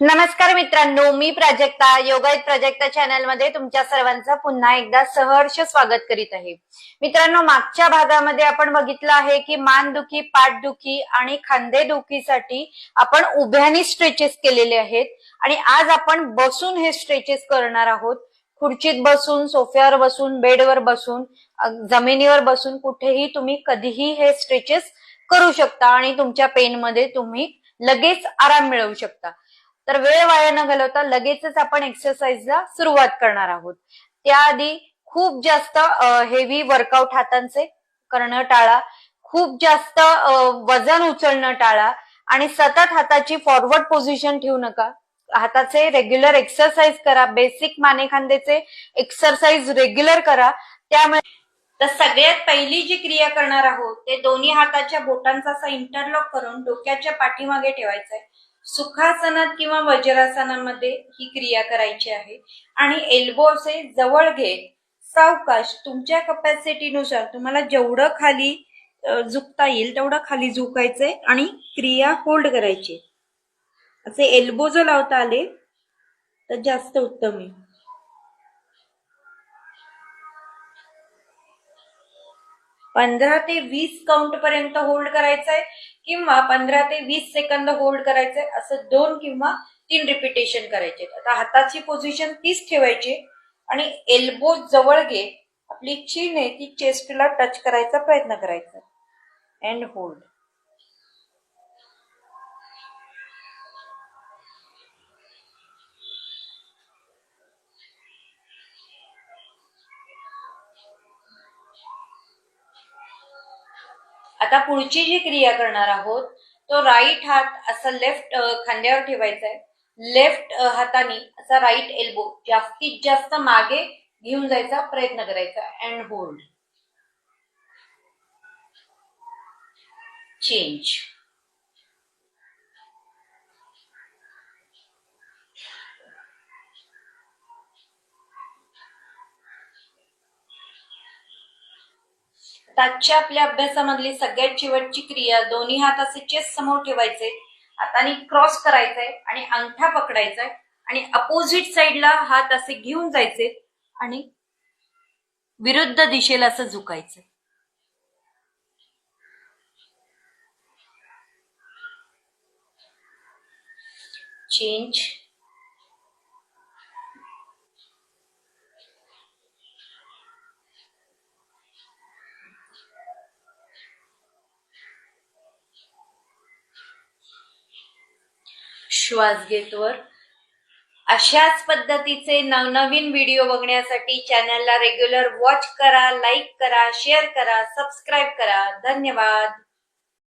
नमस्कार मित्रांनो मी प्राजक्ता योगायत प्राजक्ता चॅनलमध्ये तुमच्या सर्वांचं पुन्हा एकदा सहर्ष स्वागत करीत आहे. मित्रांनो मागच्या भागामध्ये आपण बघितलं आहे की मानदुखी पाठदुखी आणि खांदेदुखीसाठी आपण उभ्यानी स्ट्रेचेस केलेले आहेत आणि आज आपण बसून हे स्ट्रेचेस करणार आहोत. खुर्चीत बसून सोफ्यावर बसून बेडवर बसून जमिनीवर बसून कुठेही तुम्ही कधीही हे स्ट्रेचेस करू शकता आणि तुमच्या पेनमध्ये तुम्ही लगेच आराम मिळवू शकता. तर वेळ वाया न घालवता लगेचच आपण एक्सरसाइजला सुरुवात करणार आहोत. त्याआधी खूप जास्त हेवी वर्कआउट हातांचे करणं टाळा. खूप जास्त वजन उचलणं टाळा. आणि सतत हाताची फॉरवर्ड पोझिशन ठेवू नका. हाताचे रेग्युलर एक्सरसाइज करा. बेसिक मानेखांदेचे एक्सरसाइज रेग्युलर करा. त्यामुळे तर सगळ्यात पहिली जी क्रिया करणार आहोत ते दोन्ही हाताच्या बोटांचा असा इंटरलॉक करून डोक्याच्या पाठीमागे ठेवायचं आहे सुखासनात किंवा वज्रासनामध्ये ही क्रिया करायची आहे. आणि एल्बोचे जवळ घेत सावकाश तुमच्या कपॅसिटीनुसार तुम्हाला जेवढं खाली झुकता येईल तेवढं खाली झुकायचंय आणि क्रिया होल्ड करायची. असे एल्बो जर लावता आले तर जास्त उत्तम आहे. पंधरा ते वीस काउंट पर्यंत होल्ड करायचंय किंवा पंधरा ते वीस सेकंद होल्ड करायचंय असं दोन किंवा तीन रिपिटेशन करायचे. आता हाताची पोझिशन तीच ठेवायची आणि एल्बो जवळ घे. आपली चीन आहे ती चेस्टला टच करायचा प्रयत्न करायचा. अँड होल्ड आता पुढची जी क्रिया करणार आहोत तो राईट हात असा लेफ्ट खांद्यावर ठेवायचा आहे लेफ्ट हाताने असा राईट एल्बो जास्तीत जास्त मागे घेऊन जायचा प्रयत्न करायचा. अँड होल्ड चेंज आजच्या आपल्या अभ्यासामधली सगळ्यात शेवटची क्रिया दोन्ही हात असे चेस्ट समोर ठेवायचे हाताने क्रॉस करायचंय आणि अंगठा पकडायचाय आणि अपोजिट साइडला हात असे घेऊन जायचे आणि विरुद्ध दिशेला असं झुकायचं चेंज श्वास घेत वर अशाच पद्धतीचे नवनवीन व्हिडिओ बघण्यासाठी चॅनलला रेग्युलर वॉच करा लाईक करा शेअर करा सबस्क्राईब करा. धन्यवाद.